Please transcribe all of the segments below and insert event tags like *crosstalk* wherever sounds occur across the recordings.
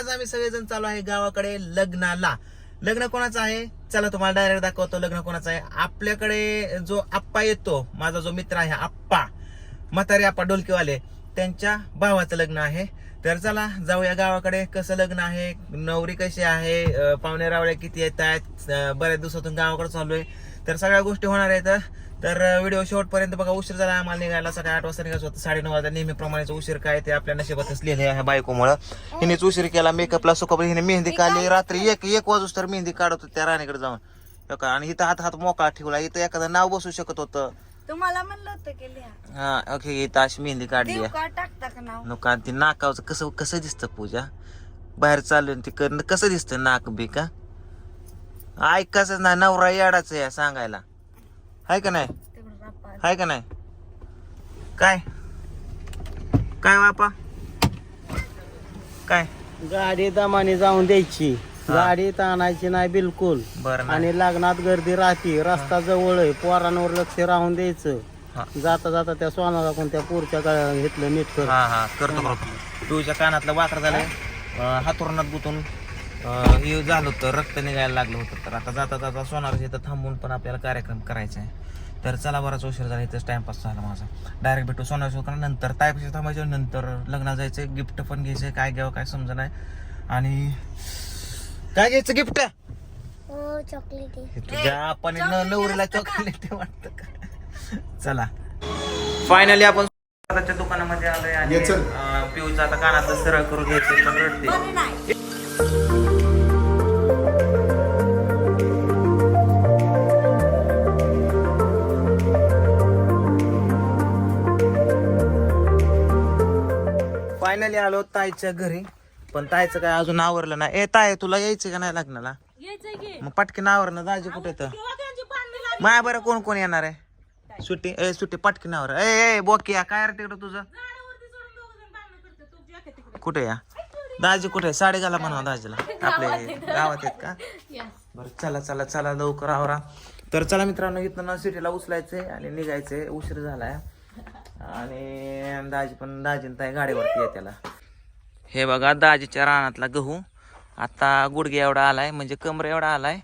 आज आम्ही सगळेजण चालू आहे गावाकडे लग्नाला. लग्न कोणाचं आहे? चला तुम्हाला डायरेक्ट दाखवतो लग्न कोणाचं आहे. आपल्याकडे जो आप्पा येतो माझा जो मित्र आहे आप्पा म्हातारे आप्पा डोलकीवाले त्यांच्या भावाचं लग्न आहे. तर चला जाऊया गावाकडे. कसं लग्न आहे? नवरी कशी आहे? पाहुणे रावळे किती येत आहेत बऱ्याच दिवसातून गावाकडे चालू आहे. तर सगळ्या गोष्टी होणार आहेत तर व्हिडिओ शेवटपर्यंत बघा उशीर झाला आम्हाला निघायला सकाळी आठ वाजता निघायचं होतं साडेनऊ वाजता. नेहमीप्रमाणेच उशीर काय ते आपल्या नशिबातच लिहिले आहे बायकोमुळं. हिनेच उशीर केला मेकअपला सुकअप हिने मेहंदी काढली रात्री एक एक वाजूस तर मेहंदी काढत होती त्या राणीकडे जाऊन. का? आणि इथं हात हात मोकळा ठेवला इथं एखादं नाव बसू शकत होतं. तुम्हाला म्हणलं होतं की लिहा. हा ओके इथं अशी मेहंदी काढली टाकता का नाव? नुका ती नाकावचं कसं कसं दिसतं पूजा? बाहेर चालू ती करणं कसं दिसतं नाक बी का? ऐकायचं ना नवरा याडाच आहे सांगायला. हाय का नाही? हाय का नाही? काय? काय बापा? काय? गाडी दमाने जाऊन द्यायची. गाडी आणायची नाही बिलकुल. बरं आणि लग्नात गर्दी राहते. रस्ता जवळ आहे. पोरांवर लक्ष राहून द्यायचं. हा. जाता जाता त्या सोनाला कोण त्या पोरच्या गळ्यात घेतलं नीट कर हा हा. करतो करतो. तुझ्या कानातलं वाकर झालंय. हातोरणात गुतून. हे झालं होतं रक्त निघायला लागलं होतं. तर आता जाता जाता सोनार इथं थांबून पण आपल्याला कार्यक्रम करायचा आहे. तर चला बराच उशीर झाला इथंच टाइमपास झाला माझा. डायरेक्ट भेटू सोनार शोकरा नंतर. तायपेक्षा थांबायचं नंतर लग्नात जायचं गिफ्ट पण घ्यायचं काय घ्यावं काय समजा नाही. आणि काय घ्यायचं गिफ्ट हो चॉकलेट तुझ्या आपण नवरीला चॉकलेट वाटत का? चला. फायनली आपण दुकानामध्ये आलोय आणि पिऊचा आता कानातलं सरळ करून घ्यायचं रडते फायनली आलो ताईच्या घरी. पण ताईचं काय अजून आवरलं नाही. ए ताय तुला यायचं का नाही लग्नाला? मग पटकीन आवरलं दाजी कुठे तर. माया बरं कोण कोण येणार आहे? सुट्टी ए सुट्टी पटकीन आवर ए ए बोकिया काय रे तिकडं तुझं? कुठे या? दाजी कुठे साडे घाला म्हणा दाजीला. आपल्या गावात आहेत का? बरं चला चला चला लवकर आवरा. तर चला मित्रांनो इथं ना सिटीला उचलायचंय आणि निघायचंय. उशीर झालाय. आणि दाजी पण दाजीन ताई गाडीवरती आहे त्याला. हे बघा दाजीच्या रानातला गहू. आता गुडघे एवढा आलाय म्हणजे कमर एवढा आलाय.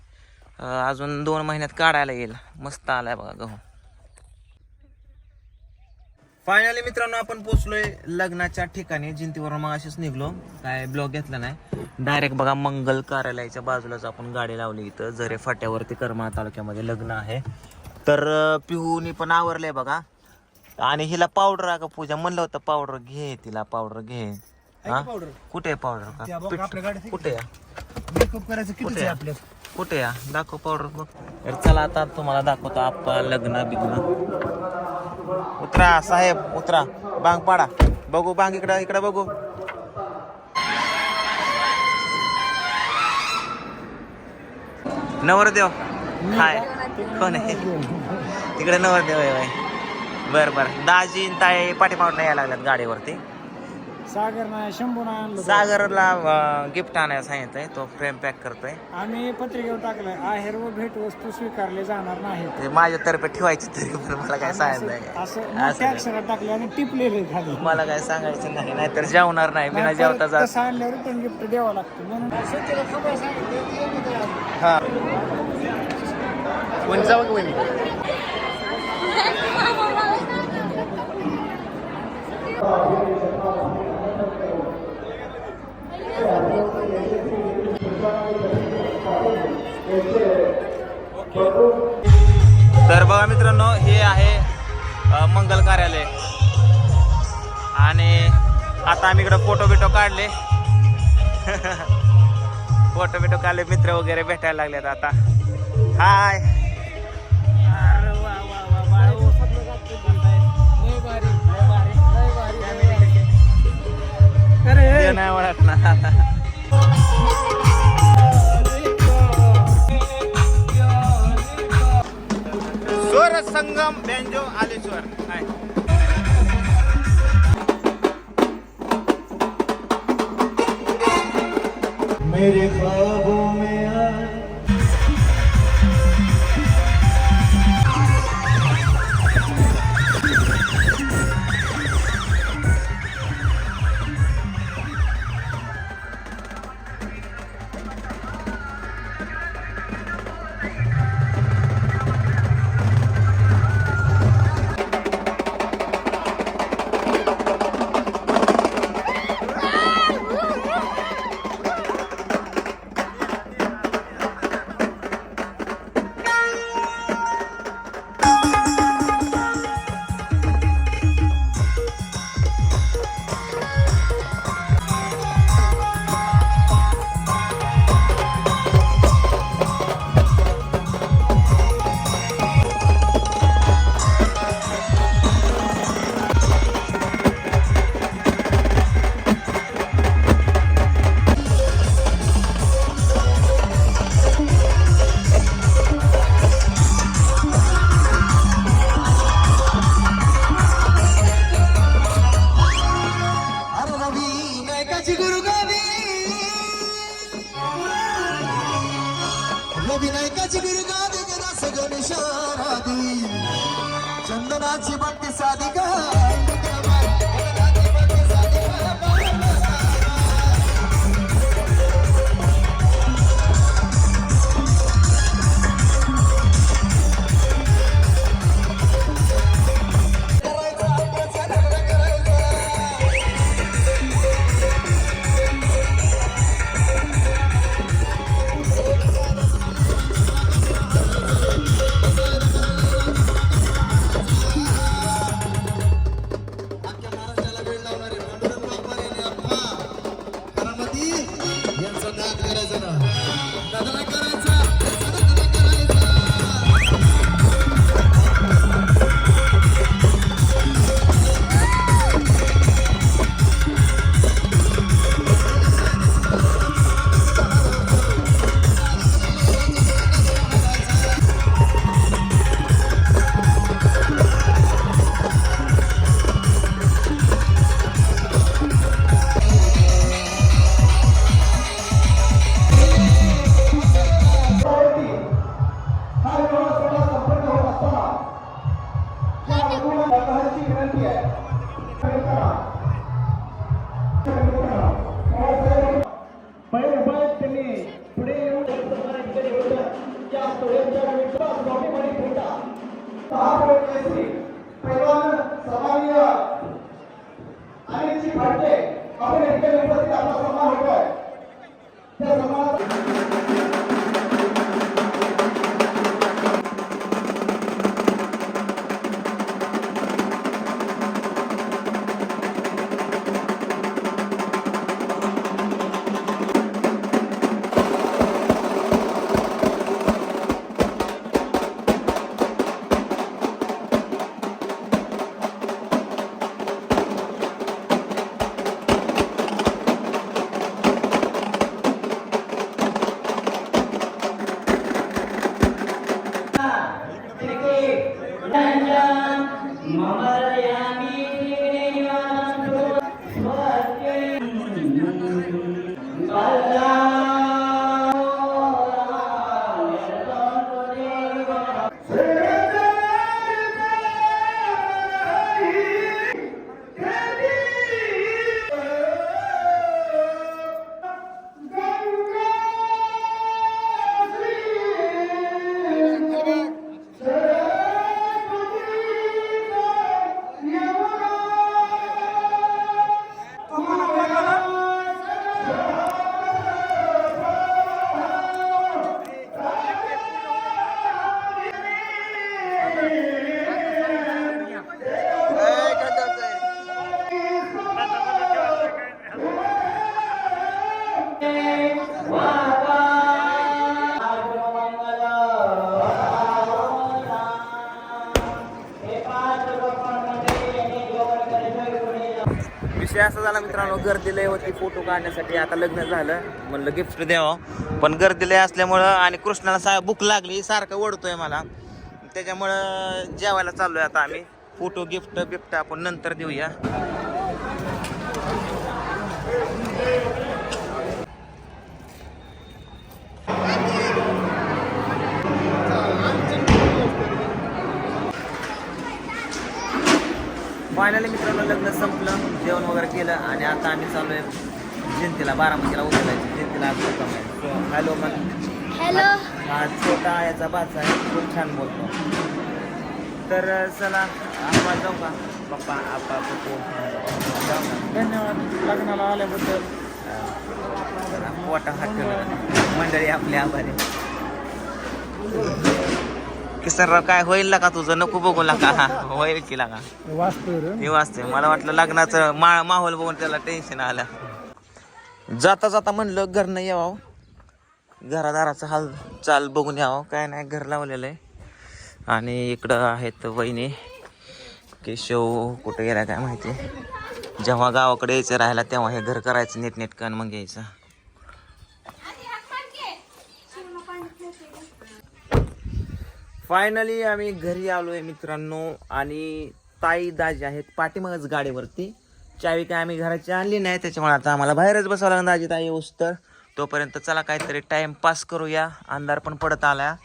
अजून दोन महिन्यात काढायला येईल. मस्त आलाय बघा गहू. फायनली मित्रांनो आपण पोचलोय लग्नाच्या ठिकाणी. जिंतीवरून मग अशीच निघलो. काय ब्लॉग घेतला नाही. डायरेक्ट बघा मंगल कार्यालयाच्या बाजूलाच आपण गाडी लावली इथं. जरे फाट्यावरती करमाळा तालुक्यामध्ये लग्न आहे. तर पिहूनी पण आवरलंय बघा. आणि हिला पावडर अगं पूजा म्हणलं होतं पावडर घे तिला पावडर घे. हा? कुठे आहे पावडर? कुठे आहे? मेकअप करायचं कुठे? कुठे या दाखव पावडर बघ. तर चला आता तुम्हाला दाखवतो आप्पा लग्न बिग्न. उतरा साहेब उतरा. बांग पाडा. बघू बांग इकडं इकडं बघू. नवरदेव. हाय. कोण आहे? तिकडे नवरदेव आहे बाई. बर बर. दाजी ताई पाठीमागून यायला लागल्यात गाडीवरती. सागर नाही शंभू नाही आणलं सागरला गिफ्ट आणायला सांगितलंय तो फ्रेम पॅक करतोय. आम्ही पत्रिकेवर टाकलंय आहेर व भेट वस्तू स्वीकारले जाणार नाही ते माझ्यातर्फे ठेवायची तरी पण मला काय सांगायचं नाही. असं मोठ्या. अक्षरात टाकले आणि टिपलेले खाली. मला काय सांगायचं नाही नाहीतर जेवणार नाही. बिना जेवता जात तसं आणल्यावर रिटर्न गिफ्ट द्यावं लागतं म्हणून. शेतीला खबर सांगितलं हा. कोणी जाऊ कोणी तर बघा मित्रांनो हे आहे मंगल कार्यालय. आणि आता आम्ही इकडं फोटो बिटो काढले. *laughs* फोटो बिटो काढले मित्र वगैरे भेटायला लागलेत आता. हाय नाही ओळखणार स्वर संगम बेंजो आलेश्वर. हाय. मेरे ख्वाबों में సాదిగా vai ter. मित्रांनो गर्दी लय होती फोटो काढण्यासाठी. आता लग्न झालं. म्हणलं गिफ्ट द्यावं. पण गर्दी लय असल्यामुळं आणि कृष्णाला सा भूक लागली. सारखं ओढतोय मला. त्याच्यामुळं जेवायला चाललोय आता आम्ही. फोटो गिफ्ट बिफ्ट आपण नंतर देऊया. फायनली मित्रांनो लग्न संपलं. जेवण वगैरे केलं आणि आता आम्ही चालू आहे जयंतीला बारामतीला उतरायची जयंतीला आज हॅलो मग हॅलो हा छोटा याचा बाचा आहे. खूप छान बोलतो. तर चला आपण जाऊ का? पप्पा आप्पा पप्पू. धन्यवाद. लग्नाला आल्याबद्दल. हात ठेवला. मंडळी आपल्या आभारी. किसनराव काय होईल का तुझं? नको बघू का हा होईल की वाचतोय रे. मी वाचते मला वाटलं लग्नाचं मा माहोल बघून त्याला टेन्शन आलं. जाता जाता म्हणलं घरनं यावं घरादाराचा हाल चाल बघून यावं. काय नाही घर लावलेलं आहे. आणि इकडं आहेत वहिनी. केशव कुठं गेला काय माहिती. जेव्हा गावाकडे यायचं राहायला तेव्हा हे घर करायचं नीट नेटकन मग यायचं. फायनली आम्ही घरी आलो आहे मित्रांनो. आणि ताई दाजी आहेत पाठीमागच गाडीवरती. चावी काय आम्ही घराची आणली नाही त्याच्यामुळे आता आम्हाला बाहेरच बसावं लागणार दाजी ताई उस तर. तोपर्यंत चला काहीतरी टाईमपास करूया. अंधार पण पडत आला.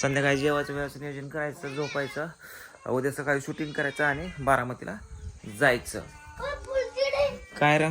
संध्याकाळी जेवायचं व्यवस्थित नियोजन करायचं झोपायचं. उद्या सकाळी शूटिंग करायचं आणि बारामतीला जायचं. काय रा?